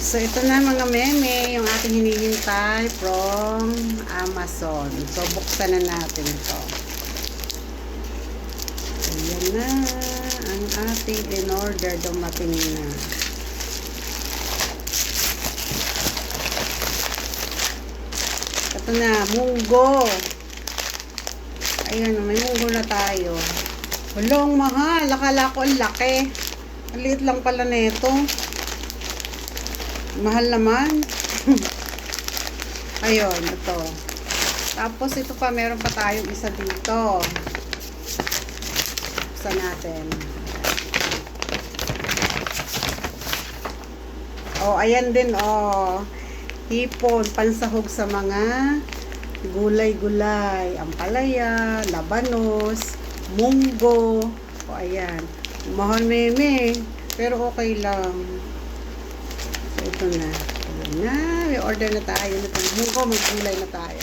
So, ito na mga meme, yung ating hinihintay from Amazon. So, buksan na natin ito. Ayan na, ang ating in-order dumating na. Ito na, munggo. Ayan, may munggo na tayo. Wala, ang mahal. Akala ko ang laki. Ang lang pala nito. Mahal naman. Ayun, ito. Tapos ito pa, meron pa tayong isa dito. Buksan natin. Oh, ayan din, oh. Hipon, pansahog sa mga gulay-gulay. Ampalaya, labanos, munggo. O, ayan. Mahal meme. Pero okay lang. Ito na. Ayan na. May order na tayo. Ito, munggo, may gulay na tayo.